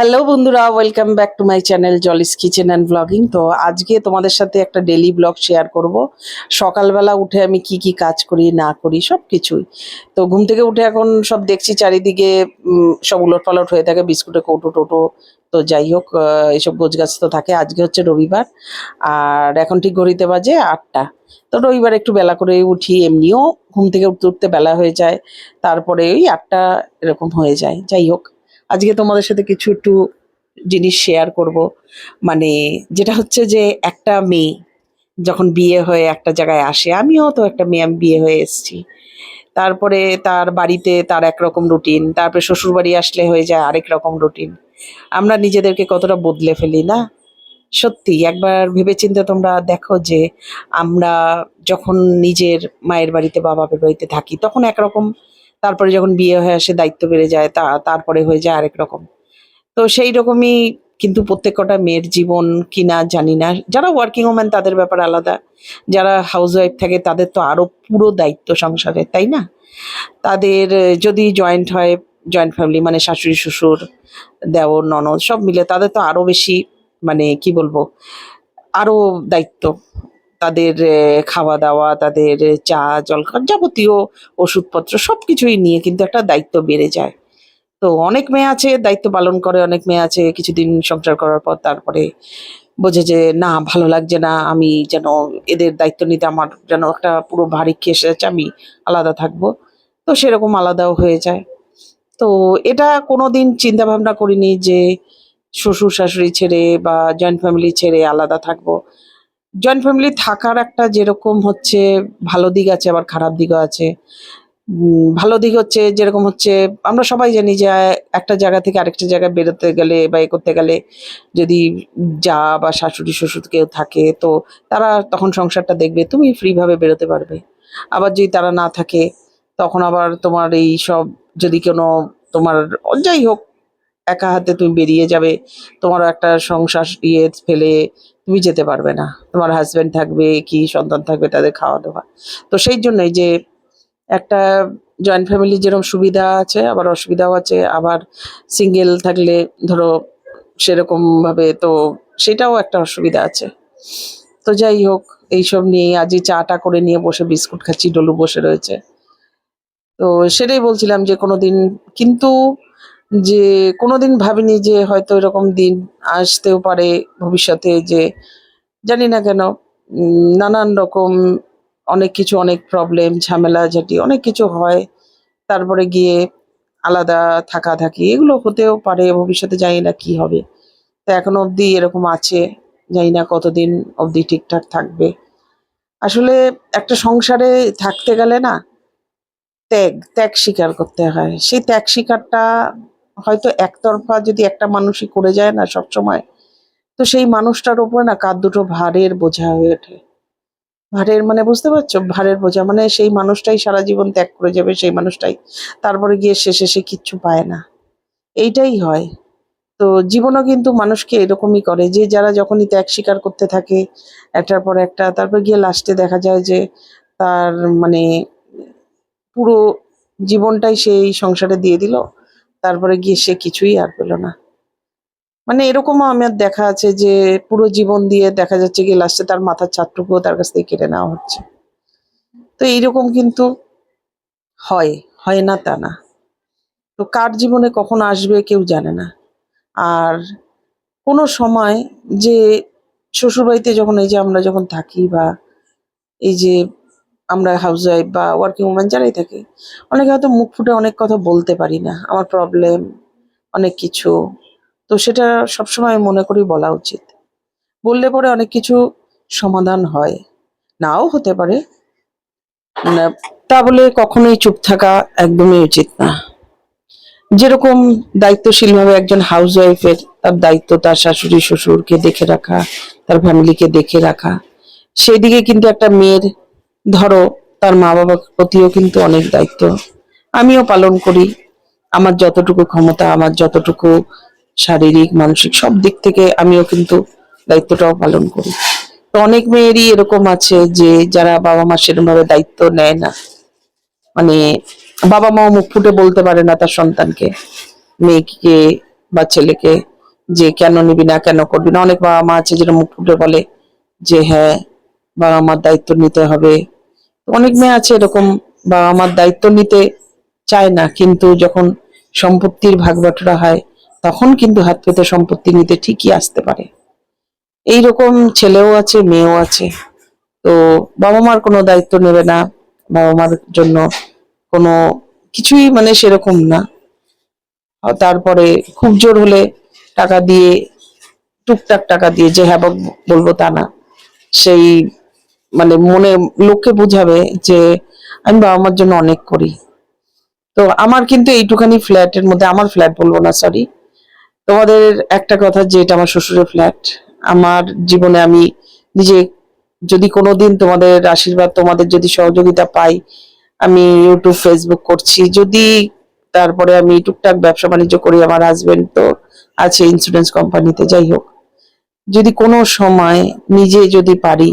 Hello বন্ধুরা welcome back to my channel Joli's kitchen and blogging তো আজকে তোমাদের সাথে একটা ডেলি ব্লগ শেয়ার করব। সকালবেলা উঠে আমি কি কি কাজ করি, না করি সব কিছুই তো ঘুম থেকে উঠে এখন সব দেখছি চারিদিকে সব উলট পালট হয়ে থাকে, বিস্কুটে কৌটো টোটো। তো যাই হোক এইসব গোছগাছ তো থাকে। আজকে হচ্ছে রবিবার, আর এখন ঠিক ঘড়িতে বাজে আটটা। তো রবিবার একটু বেলা করে উঠি, এমনিও ঘুম থেকে উঠতে উঠতে বেলা হয়ে যায়। তারপরে ওই আটটা এরকম হয়ে যায়। যাই হোক। আজকে তোমাদের সাথে কিছু একটু জিনিস শেয়ার করব। মানে যেটা হচ্ছে যে একটা মেয়ে যখন বিয়ে হয়ে একটা জায়গায় আসে, আমিও তো একটা মেয়ে, আমি বিয়ে হয়ে এসেছি। তারপরে তার বাড়িতে তার একরকম রুটিন তারপরে শ্বশুর বাড়ি আসলে হয়ে যায় আরেক রকম রুটিন আমরা নিজেদেরকে কতটা বদলে ফেলি না? সত্যি, একবার ভেবেচিন্তে তোমরা দেখো যে আমরা যখন নিজের মায়ের বাড়িতে বা বাপের বাড়িতে থাকি, তখন একরকম তারপরে যখন বিয়ে হয়ে আসে, দায়িত্ব বেড়ে যায়, তা, তারপরে হয়ে যায় আরেক রকম। তো সেই রকমই কিন্তু প্রত্যেক কটা মেয়ের জীবন কিনা জানি না। যারা ওয়ার্কিং ওম্যান তাদের ব্যাপার আলাদা। যারা হাউস ওয়াইফ থাকে তাদের তো আরও পুরো দায়িত্ব সংসারে, তাই না? তাদের যদি জয়েন্ট হয় জয়েন্ট ফ্যামিলি মানে শাশুড়ি, শ্বশুর, দেওর, ননদ সব মিলে তাদের তো আরও বেশি মানে কি বলব? আরও দায়িত্ব। তাদের খাওয়া দাওয়া তাদের চা, জলখাবার যাবতীয় ওষুধপত্র সব কিছুই নিয়ে কিন্তু একটা দায়িত্ব বেড়ে যায়। তো অনেক মেয়ে আছে, দায়িত্ব পালন করে অনেক মেয়ে আছে, কিছুদিন সংসার করার পর তারপরে বোঝে যে, না, ভালো লাগছে না, আমি যেন এদের দায়িত্ব নিতে আমার যেন একটা পুরো ভারী খেয়ে এসেছে আমি আলাদা থাকব। তো সেরকম আলাদাও হয়ে যায়। তো এটা কোনোদিন চিন্তা ভাবনা করিনি যে শ্বশুর শাশুড়ি ছেড়ে বা জয়েন্ট ফ্যামিলি ছেড়ে আলাদা থাকব। জয়েন্ট ফ্যামিলি থাকার একটা যেরকম হচ্ছে ভালো দিক আছে, আবার খারাপ দিকও আছে। ভালো দিক হচ্ছে যেরকম হচ্ছে, আমরা সবাই জানি যে, একটা জায়গা থেকে আরেকটা জায়গায় বেরোতে গেলে বা এ করতে গেলে যদি যা বা শাশুড়ি শ্বশুর কেউ থাকে, তো তারা তখন সংসারটা দেখবে, তুমি ফ্রিভাবে বেরোতে পারবে। আবার যদি তারা না থাকে, তখন আবার তোমার এই সব যদি কোনো তোমার যাই হোক, একা হাতে তুমি বেরিয়ে যাবে, তোমারও একটা সংসার ইয়ে ফেলে তুমি যেতে পারবে না। তোমার হাজব্যান্ড থাকবে, কি সন্তান থাকবে তাদের খাওয়া দাওয়া তো সেই জন্যই যে একটা জয়েন্ট ফ্যামিলি যেরকম সুবিধা আছে, আবার অসুবিধাও আছে, আবার সিঙ্গেল থাকলে ধরো সেরকম ভাবে তো সেটাও একটা অসুবিধা আছে। তো যাই হোক, এইসব নিয়ে আজই চাটা করে নিয়ে বসে বিস্কুট খাচ্ছি, ডলু বসে রয়েছে। তো সেটাই বলছিলাম যে কোনোদিন, কিন্তু যে কোনোদিন ভাবিনি যে হয়তো এরকম দিন আসতেও পারে ভবিষ্যতে যে জানি না কেন নানান রকম অনেক কিছু, অনেক প্রবলেম ঝামেলা ঝাঁটি, অনেক কিছু হয়। তারপরে গিয়ে আলাদা থাকা থাকি, এগুলো হতেও পারে, ভবিষ্যতে জানি না কি হবে। তো এখনও অবধি এরকম আছে, জানি না কতদিন অবধি ঠিকঠাক থাকবে। আসলে একটা সংসারে থাকতে গেলে না ত্যাগ ত্যাগ স্বীকার করতে হয়। সেই ত্যাগ স্বীকারটা হয়তো একতরফা যদি একটা মানুষই করে যায় না সবসময়, তো সেই মানুষটার উপরে না কাঁধ দুটো ভারের বোঝা হয়ে ওঠে। ভারের মানে বুঝতে পারছ? ভারের বোঝা মানে সেই মানুষটাই সারা জীবন ত্যাগ করে যাবে, সেই মানুষটাই। তারপরে গিয়ে শেষে সে কিচ্ছু পায় না। এইটাই হয়। তো জীবনও কিন্তু মানুষকে এরকমই করে, যে যারা যখনই ত্যাগ স্বীকার করতে থাকে, একটার পর একটা, তারপর গিয়ে লাস্টে দেখা যায় যে তার মানে পুরো জীবনটাই সেই সংসারে দিয়ে দিল। তারপরে গিয়ে সে কিছুই আর পেল না। মানে এরকমও আমার দেখা আছে যে পুরো জীবন দিয়ে দেখা যাচ্ছে কি লাস্টে তার মাথার ছাদটুকুও তার কাছ থেকে কেটে নেওয়া হচ্ছে। তো এইরকম কিন্তু হয় হয় না তা না। তো কার জীবনে কখন আসবে কেউ জানে না। আর কোনো সময় যে শ্বশুরবাড়িতে যখন এই যে আমরা যখন থাকি বা এই যে আমরা হাউস ওয়াইফ বা ওয়ার্কিং ওম্যান যারাই থাকি, অনেকে হয়তো মুখ ফুটে অনেক কথা বলতে পারি না, আমার প্রবলেম অনেক কিছু। তো সেটা সবসময় মনে করি বলা উচিত। বললে পরে অনেক কিছু সমাধান হয়। নাও হতে পারে। তা বলে কখনোই চুপ থাকা একদমই উচিত না। যেরকম দায়িত্বশীল ভাবে একজন হাউস ওয়াইফের তার দায়িত্ব তার শাশুড়ি, শ্বশুরকে দেখে রাখা, তার ফ্যামিলিকে দেখে রাখা, সেদিকে কিন্তু একটা মেয়ের ধরো, তার মা বাবার প্রতিও কিন্তু অনেক দায়িত্ব। আমিও পালন করি। আমার যতটুকু ক্ষমতা, আমার যতটুকু শারীরিক, মানসিক, সব দিক থেকে আমিও কিন্তু দায়িত্বটাও পালন করি। তো অনেক মেয়েরই এরকম আছে যে, যারা বাবা মা সেরকম ভাবে দায়িত্ব নেয় না। মানে বাবা মাও মুখ ফুটে বলতে পারে না তার সন্তানকে, মেয়েকে বা ছেলেকে, যে কেন নিবি না, কেন করবি না। অনেক বাবা মা আছে যেটা মুখ ফুটে বলে যে হ্যাঁ বাবা মার দায়িত্ব নিতে হবে। অনেক মেয়ে আছে এরকম বাবা মার দায়িত্ব নিতে চায় না, কিন্তু যখন সম্পত্তির ভাগ বাটোয়ারা হয়, তখন কিন্তু হাত পেতে সম্পত্তি নিতে ঠিকই আসতে পারে। এই রকম ছেলেও আছে, মেয়েও আছে। তো বাবা মার কোনো দায়িত্ব নেবে না বাবা মার জন্য কোনো কিছুই মানে সেরকম না। তারপরে খুব জোর হলে টাকা দিয়ে, টুকটাক টাকা দিয়ে যে হ্যাঁ বলব তা না, সেই মানে মনে লোককে বুঝাবে যে আমি বাবা মার জন্য অনেক করি। তো আমার কিন্তু এইটুখানি ফ্ল্যাটের মধ্যে, আমার ফ্ল্যাট বলব না সরি তোমাদের একটা কথা যে এটা আমার শ্বশুরের ফ্ল্যাট। আমার জীবনে আমি নিজে যদি কোনোদিন তোমাদের আশীর্বাদ, তোমাদের যদি সহযোগিতা পাই, আমি ইউটিউব ফেসবুক করছি। যদি তারপরে আমি টুকটাক ব্যবসা বাণিজ্য করি, আমার হাজবেন্ড তো আছে ইন্স্যুরেন্স কোম্পানিতে যাই হোক। যদি কোনো সময় নিজে যদি পারি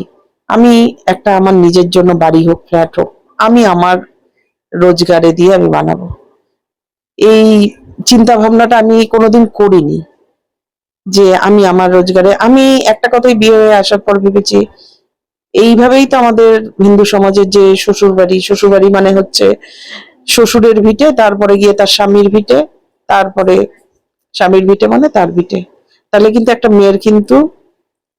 আমি একটা আমার নিজের জন্য বাড়ি হোক ফ্ল্যাট হোক, আমি আমার রোজগারে দিয়ে আমি বানাবো। এই চিন্তা ভাবনাটা আমি কোনোদিন করিনি যে আমি আমার রোজগারে, আমি একটা কথাই বিয়ে হয়ে আসার পর ভেবেছি, এইভাবেই তো আমাদের হিন্দু সমাজের যে শ্বশুর বাড়ি শ্বশুর বাড়ি মানে হচ্ছে শ্বশুরের ভিটে, তারপরে গিয়ে তার স্বামীর ভিটে, তারপরে স্বামীর ভিটে মানে তার ভিটে। তাহলে কিন্তু একটা মেয়ের কিন্তু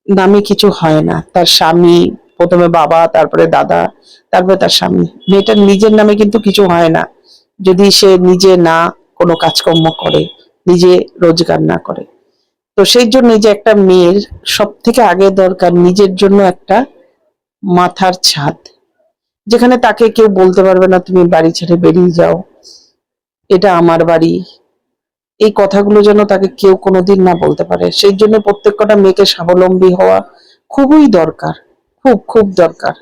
নামে কিছু হয় না। তার স্বামী, প্রথমে বাবা, তারপরে দাদা, তারপরে তার স্বামী। মেয়েটার নিজের নামে কিন্তু কিছু হয় না। যদি সে নিজে না কোনো কাজকর্ম করে, নিজে রোজগার না করে। তো সেই জন্য যে একটা মেয়ের সব থেকে আগে দরকার নিজের জন্য একটা মাথার ছাদ। যেখানে তাকে কেউ বলতে পারবে না, তুমি বাড়ি ছেড়ে বেরিয়ে যাও। এটা আমার বাড়ি এই কথাগুলো যেন তাকে কেউ কোনোদিন না বলতে পারে। সেই জন্য প্রত্যেকটা মেয়েকে স্বাবলম্বী হওয়া খুবই দরকার, খুব খুব দরকার।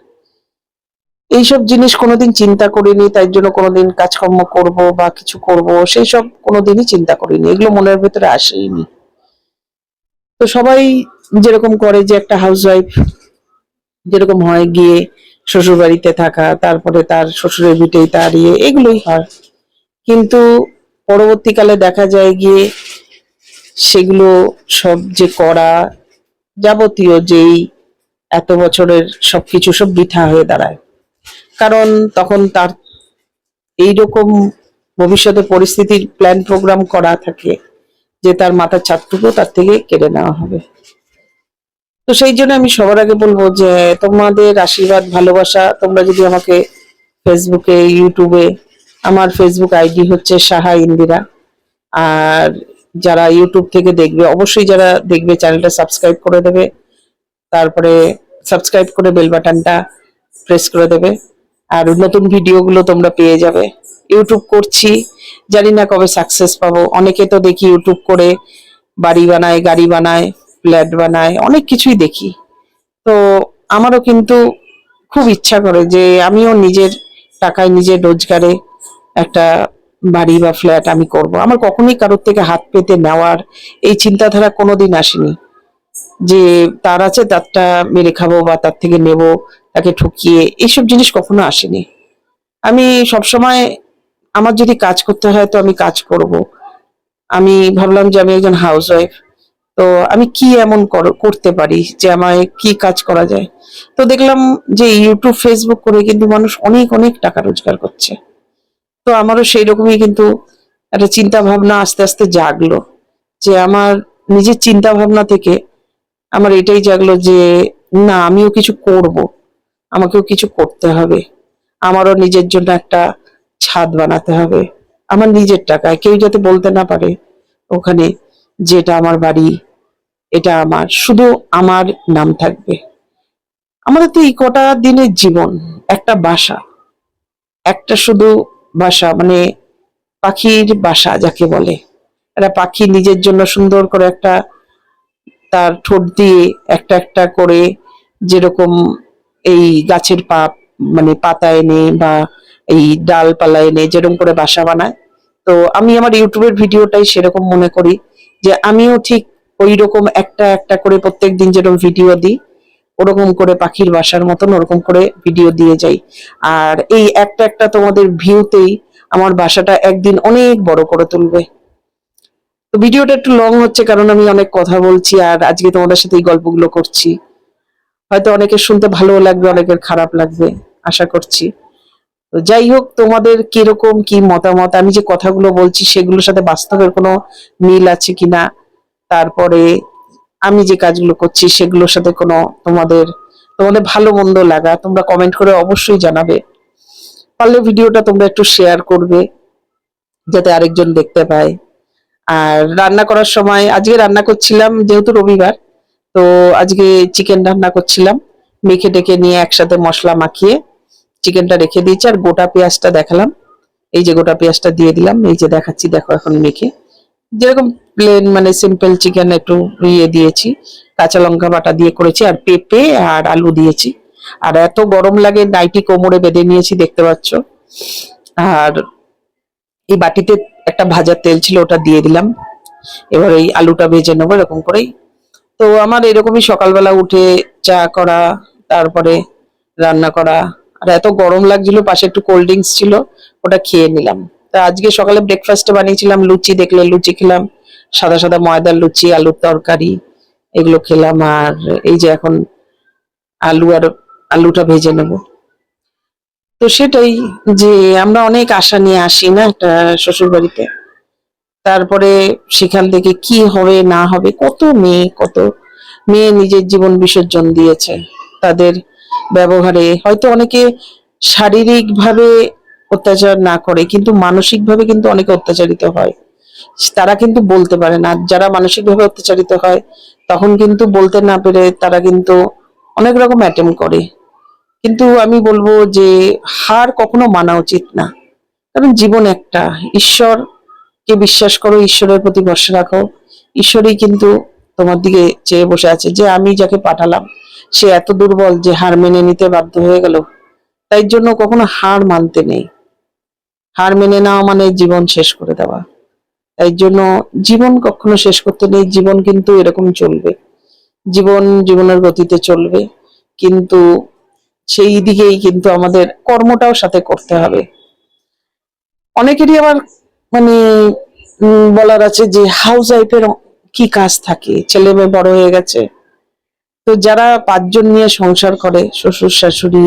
এইসব জিনিস কোনোদিন চিন্তা করিনি, তাই জন্য কোনোদিন কাজকর্ম করব বা কিছু করব সেই সব কোনোদিনই চিন্তা করিনি। এগুলো মনের ভেতরে আসেইনি। তো সবাই যেরকম করে যে একটা হাউসওয়াইফ যেরকম হয় গিয়ে শ্বশুর বাড়িতে থাকা, তারপরে তার শ্বশুরের ভিটেই ইয়ে এগুলোই হয়। কিন্তু পরবর্তীকালে দেখা যায় গিয়ে সেগুলো সব যে করা যাবতীয় যেই এত বছরের সবকিছু সব বৃথা হয়ে দাঁড়ায়। কারণ তখন তার এইরকম ভবিষ্যতে পরিস্থিতির প্ল্যান প্রোগ্রাম করা থাকে যে তার মাথার ছাদটুকু তার থেকে কেড়ে নেওয়া হবে। তো সেই জন্য আমি সবার আগে বলব যে তোমাদের আশীর্বাদ, ভালোবাসা তোমরা যদি আমাকে ফেসবুকে ইউটিউবে আমার ফেসবুক আইডি হচ্ছে সাহা ইন্দিরা। আর যারা ইউটিউব থেকে দেখবে, অবশ্যই যারা দেখবে, চ্যানেলটা সাবস্ক্রাইব করে দেবে। তারপরে সাবস্ক্রাইব করে বেল বাটনটা প্রেস করে দেবে। আর নতুন ভিডিওগুলো তোমরা পেয়ে যাবে। ইউটিউব করছি। জানি না কবে সাকসেস পাবো। অনেকে তো দেখি ইউটিউব করে বাড়ি বানায়, গাড়ি বানায় ফ্ল্যাট বানায়, অনেক কিছুই দেখি। তো আমারও কিন্তু খুব ইচ্ছা করে যে আমিও নিজের টাকায় নিজের রোজগারে একটা বাড়ি বা ফ্ল্যাট আমি করব। আমার কখনোই কারোর থেকে হাত পেতে নেওয়ার এই চিন্তাধারা কোনোদিন আসেনি। যে তার আছে তারটা মেরে খাব বা তার থেকে নেব, তাকে ঠকিয়ে এইসব জিনিস কখনো আসেনি। আমি সবসময় আমার যদি কাজ করতে হয় তো আমি কাজ করব। আমি ভাবলাম যে আমি একজন হাউস ওয়াইফ তো আমি কি এমন কর- করতে পারি যে আমায় কি কাজ করা যায়? তো দেখলাম যে ইউটিউব ফেসবুক করে কিন্তু মানুষ অনেক অনেক টাকা রোজগার করছে। তো আমারও সেই রকমই কিন্তু একটা চিন্তা ভাবনা আস্তে আস্তে জাগলো যে আমার নিজের চিন্তা ভাবনা থেকে আমার এটাই জাগলো যে না, আমিও কিছু করব, আমাকেও কিছু করতে হবে, আমারও নিজের জন্য একটা ছাদ বানাতে হবে, আমার নিজের টাকায়, কেউ যাতে বলতে না পারে ওখানে যেটা আমার বাড়ি, এটা আমার, শুধু আমার নাম থাকবে। আমাদের তো এই কটা দিনের জীবন, একটা বাসা, একটা শুধু বাসা মানে পাখির বাসা যাকে বলে। একটা পাখি নিজের জন্য সুন্দর করে একটা, তার ঠোঁট দিয়ে একটা একটা করে যেরকম এই গাছের পা মানে পাতা এনে বা এই ডালপালা এনে যেরকম করে বাসা বানায়। তো আমি আমার ইউটিউবের ভিডিওটাই সেরকম মনে করি যে আমিও ঠিক ওই রকম একটা একটা করে প্রত্যেক দিন যেরকম ভিডিও দিই ওরকম করে পাখির বাসার মতন ওরকম করে ভিডিও দিয়ে যাই। আর এই একটা একটা তোমাদের ভিউতেই আমার বাসাটা একদিন অনেক বড় করে তুলবে। তো ভিডিওটা একটু লং হচ্ছে কারণ আমি অনেক কথা বলছি আর আজকে তোমাদের সাথে এই গল্পগুলো করছি। হয়তো অনেকের শুনতে ভালো লাগবে, অনেকের খারাপ লাগবে, আশা করছি। তো যাই হোক, তোমাদের কীরকম কি মতামত? আমি যে কথাগুলো বলছি সেগুলোর সাথে বাস্তবের কোনো মিল আছে কিনা? তারপরে আমি যে কাজগুলো করছি সেগুলোর সাথে কোনো তোমাদের তোমাদের ভালো মন্দ লাগা, তোমরা কমেন্ট করে অবশ্যই জানাবে। পারলে ভিডিওটা তোমরা একটু শেয়ার করবে, যাতে আরেকজন দেখতে পায়। আর রান্না করার সময়, আজকে রান্না করছিলাম যেহেতু রবিবার, তো আজকে চিকেন রান্না করছিলাম। মেখে টেকে নিয়ে একসাথে মশলা মাখিয়ে চিকেনটা রেখে দিয়েছি, আর গোটা পেঁয়াজটা দেখালাম। এই যে গোটা পেঁয়াজটা দিয়ে দিলাম, এই যে দেখাচ্ছি, দেখো এখন মেখে। যেরকম প্লেন মানে সিম্পল চিকেন একটু ইয়ে দিয়েছি, কাঁচা লঙ্কা বাটা দিয়ে করেছি, আর পেঁপে আর আলু দিয়েছি। আর এত গরম লাগে, নাইটি কোমরে বেঁধে নিয়েছি, দেখতে পাচ্ছ। আর এই বাটিতে একটা ভাজার তেল ছিল, ওটা দিয়ে দিলাম। এবার এই আলুটা ভেজে নেব এরকম করেই। তো আমার এরকমই সকালবেলা উঠে চা করা, তারপরে রান্না করা, আর এত গরম লাগছিল, পাশে একটু কোল্ড ড্রিঙ্কস ছিল, ওটা খেয়ে নিলাম। তা আজকে সকালে ব্রেকফাস্টে বানিয়েছিলাম, লুচি দেখলে লুচি খেলাম সাদা সাদা ময়দার লুচি, আলুর তরকারি, এগুলো খেলাম। আর এই যে এখন আলু আর আলুটা ভেজে নেব। তো সেটাই যে আমরা অনেক আশা নিয়ে আসি না একটা শ্বশুর বাড়িতে তারপরে সেখান থেকে কি হবে, না হবে, কত মেয়ে কত মেয়ে নিজের জীবন বিসর্জন দিয়েছে তাদের ব্যবহারে। হয়তো অনেকে শারীরিক ভাবে অত্যাচার না করে, কিন্তু মানসিক ভাবে কিন্তু অনেকে অত্যাচারিত হয়। তারা কিন্তু বলতে পারে না। যারা মানসিক ভাবে অত্যাচারিত হয়, তখন কিন্তু বলতে না পেরে তারা কিন্তু অনেক রকম অ্যাটেম্প করে। কিন্তু আমি বলব যে, হার কখনো মানা উচিত না। কারণ জীবন একটা। ঈশ্বর কে বিশ্বাস করো, ঈশ্বরের প্রতি ভরসা রাখো। ঈশ্বরই কিন্তু তোমার দিকে চেয়ে বসে আছে যে, আমি যাকে পাঠালাম, সে এত দুর্বল যে হার মেনে নিতে বাধ্য হয়ে গেল। তাই জন্য কখনো হার মানতে নেই। হার মেনে নেওয়া মানে জীবন শেষ করে দেওয়া। তাই জন্য জীবন কখনো শেষ করতে নেই, জীবন কিন্তু এরকম চলবে। জীবন জীবনের গতিতে চলবে, কিন্তু সেই দিকেই কিন্তু আমাদের কর্মটাও সাথে করতে হবে। অনেকেরই আবার মানে বলার আছে যে হাউস ওয়াইফের কি কাজ থাকে? ছেলে মেয়ে বড় হয়ে গেছে, তো যারা পাঁচজন নিয়ে সংসার করে, শ্বশুর, শাশুড়ি,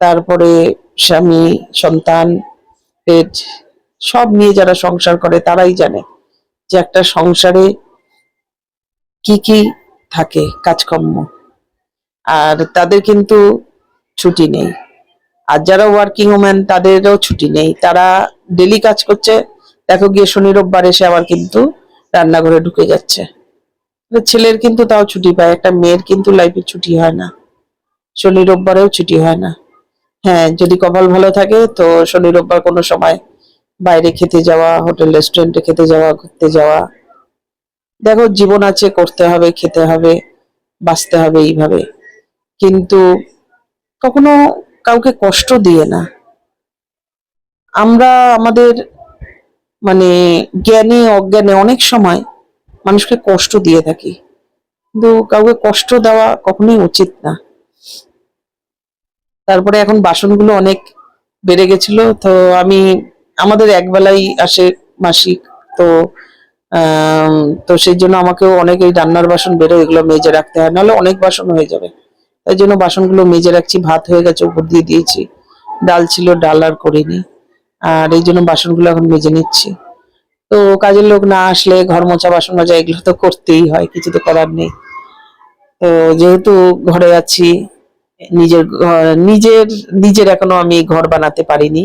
তারপরে স্বামী, সন্তান, পেট সব নিয়ে যারা সংসার করে তারাই জানে যে একটা সংসারে কি কি থাকে কাজকর্ম। আর তাদের কিন্তু ছুটি নেই। আর যারা ওয়ার্কিং ওম্যান তাদেরও ছুটি নেই। তারা ডেলি কাজ করছে। দেখো গিয়ে শনি, রোববার এসে আবার কিন্তু রান্নাঘরে ঢুকে যাচ্ছে। ছেলের কিন্তু তাও ছুটি পায়। একটা মেয়ের কিন্তু লাইফে ছুটি হয় না। শনি, রোববারেও ছুটি হয় না। হ্যাঁ যদি কপাল ভালো থাকে তো শনি, রোববার কোনো সময় বাইরে খেতে যাওয়া, হোটেল রেস্টুরেন্টে খেতে যাওয়া, ঘুরতে যাওয়া। দেখো, জীবন আছে, করতে হবে, খেতে হবে, বাঁচতে হবে এইভাবে। কিন্তু কখনো কাউকে কষ্ট দিয়ে না। আমরা আমাদের মানে জ্ঞানে, অজ্ঞানে অনেক সময় মানুষকে কষ্ট দিয়ে থাকি। কিন্তু কাউকে কষ্ট দেওয়া কখনোই উচিত না। তারপরে এখন বাসনগুলো অনেক বেড়ে গেছিল, তো আমি আমাদের একবেলাই আসে মাসিক, তো তো সেই জন্য আমাকেও অনেক এই রান্নার বাসন বেরো, এগুলো মেজে রাখতে হয়, নাহলে অনেক বাসন হয়ে যাবে। তাই জন্য বাসনগুলো মেজে রাখছি, ভাত হয়ে গেছে, উপর দিয়ে দিয়েছি। ডাল ছিল, ডাল আর করিনি। আর এই জন্য বাসনগুলো এখন মেজে নিচ্ছি। তো কাজের লোক না আসলে ঘর মোছা, বাসন মাজা, এগুলো তো করতেই হয়, কিছু তো করার নেই। তো যেহেতু ঘরে আছি, নিজের নিজের নিজের এখনও আমি ঘর বানাতে পারিনি।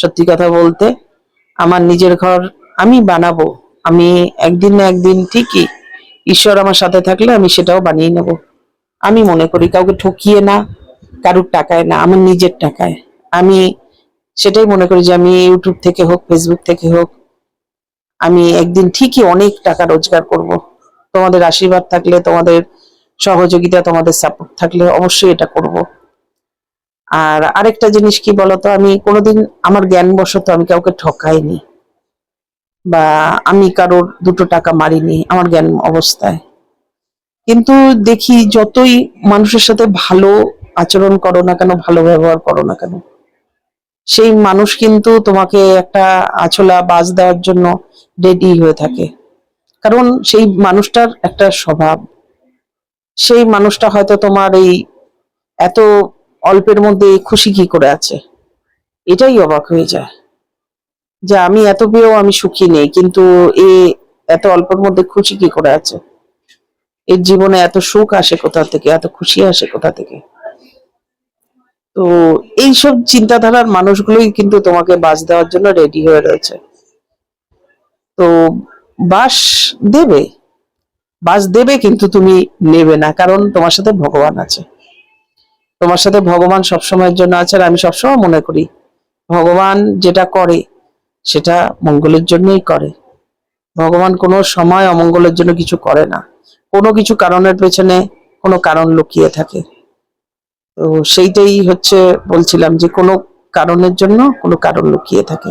সত্যি কথা বলতে আমার নিজের ঘর আমি বানাবো। আমি একদিন না একদিন ঠিকই ঈশ্বর আমার সাথে থাকলে আমি সেটাও বানিয়ে নেব। আমি মনে করি কাউকে ঠকিয়ে না, কারুর টাকায় না, আমার নিজের টাকায়। আমি সেটাই মনে করি যে আমি ইউটিউব থেকে হোক ফেসবুক থেকে হোক, আমি একদিন ঠিকই অনেক টাকা রোজগার করব। তোমাদের আশীর্বাদ থাকলে, তোমাদের সহযোগিতা, তোমাদের সাপোর্ট থাকলে অবশ্যই এটা করব। আর আরেকটা জিনিস কি বলতো, আমি কোনোদিন আমার জ্ঞান বশত আমি কাউকে ঠকাইনি বা আমি কারোর দুটো টাকা মারিনি আমার জ্ঞান অবস্থায়। কিন্তু দেখি যতই মানুষের সাথে ভালো আচরণ করো না কেন, ভালো ব্যবহার করো না কেন, সেই মানুষ কিন্তু তোমাকে একটা আছলা বাজ দেওয়ার জন্য রেডি হয়ে থাকে। কারণ সেই মানুষটার একটা স্বভাব, সেই মানুষটা হয়তো তোমার এই এত অল্পের মধ্যে খুশি কি করে আছে? এটাই অবাক হয়ে যায় যে আমি এত পেয়েও আমি সুখী নেই, কিন্তু এ এত অল্পের মধ্যে খুশি কি করে আছে? এর জীবনে এত সুখ আসে কোথা থেকে? এত খুশি আসে কোথা থেকে? তো এইসব চিন্তাধারার মানুষগুলোই কিন্তু তোমাকে বাস দেওয়ার জন্য রেডি হয়ে রয়েছে। তো বাস দেবে? বাস দেবে কিন্তু তুমি নেবে না, কারণ তোমার সাথে ভগবান আছে। তোমার সাথে ভগবান সবসময়ের জন্য আছে আর আমি সবসময় মনে করি। ভগবান যেটা করে, সেটা মঙ্গলের জন্যই করে। ভগবান কোনো সময় অমঙ্গলের জন্য কিছু করে না। কোনো কিছু কারণের পেছনে কোনো কারণ লুকিয়ে থাকে। তো সেইটাই হচ্ছে বলছিলাম যে কোনো কারণের জন্য কোনো কারণ লুকিয়ে থাকে।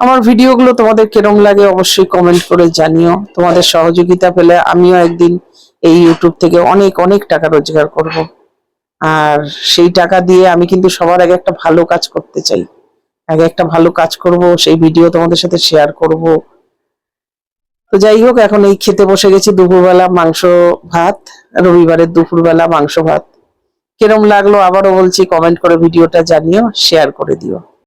আমার ভিডিওগুলো তোমাদের কিরম লাগে অবশ্যই কমেন্ট করে জানিও। তোমাদের সহযোগিতা পেলে আমিও একদিন এই ইউটিউব থেকে অনেক অনেক টাকা রোজগার করব। আর সেই টাকা দিয়ে আমি কিন্তু সবার আগে একটা ভালো কাজ করতে চাই। আগে একটা ভালো কাজ করব, সেই ভিডিও তোমাদের সাথে শেয়ার করব। তো যাই হোক, এখন এই খেতে বসে গেছি দুপুরবেলা মাংস ভাত, রবিবারের দুপুরবেলা মাংস ভাত। কিরম লাগল আবারও বলছি কমেন্ট করে ভিডিওটা জানিও শেয়ার করে দিও।